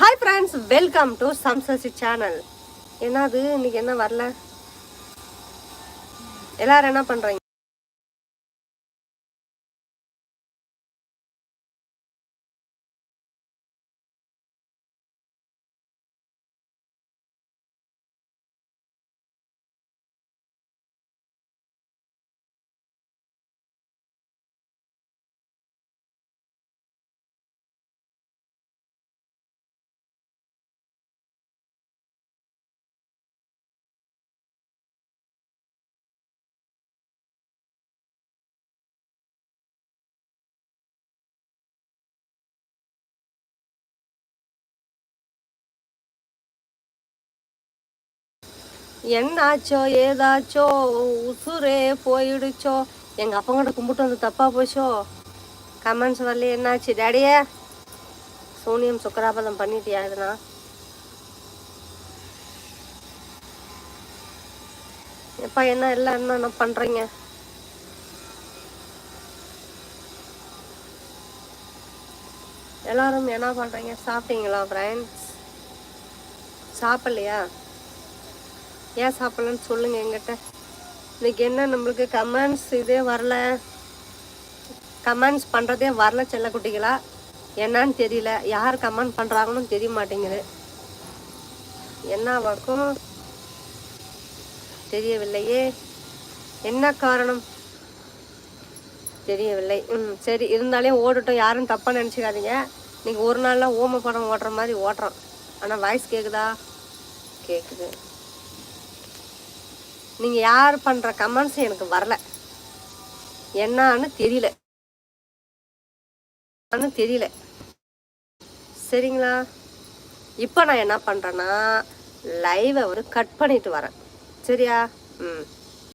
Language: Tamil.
ஹாய் ஃப்ரெண்ட்ஸ் வெல்கம் டு சம்சசி சேனல் என்னது இன்னைக்கு என்ன வரல? எல்லாரும் என்ன பண்றீங்க? என்னாச்சோ ஏதாச்சோ உசுரே போயிடுச்சோ. எங்க அப்பா கிட்ட கும்பிட்டு வந்து தப்பா போச்சோ? கமெண்ட்ஸ் வரல என்னாச்சு? டேடியே சோனியம் சுக்கராபதம் பண்ணிட்டியா இதுனா எப்பா என்ன எல்லாம் என்ன பண்றீங்க? எல்லாரும் என்ன பண்றீங்க? சாப்பிட்டீங்களா ஃப்ரெண்ட்ஸ் சாப்பிடலையா? ஏன் சாப்பிடலன்னு சொல்லுங்க எங்கிட்ட இன்னைக்கு என்ன நம்மளுக்கு கமெண்ட்ஸ் இதே வரல. கமெண்ட்ஸ் பண்ணுறதே வரல செல்ல குட்டிகளா என்னன்னு தெரியல. யார் கமெண்ட் பண்ணுறாங்கன்னு தெரிய மாட்டேங்குது. என்ன வக்கும் தெரியவில்லையே. என்ன காரணம்? தெரியவில்லை. ம் சரி இருந்தாலே ஓடட்டும். யாரும் தப்பாக நினச்சிக்காதீங்க. நீங்கள் ஒரு நாளில் ஓம படம் ஓட்டுற மாதிரி ஓட்டுறோம் ஆனால் வாய்ஸ் கேட்குதா கேட்குது நீங்கள் யார் பண்ணுற கமெண்ட்ஸ் எனக்கு வரல. என்னான்னு தெரியல. என்னன்னு தெரியல. சரிங்களா? இப்போ நான் என்ன பண்ணுறேன்னா லைவை ஒரு கட் பண்ணிட்டு வரேன். சரியா? ம்.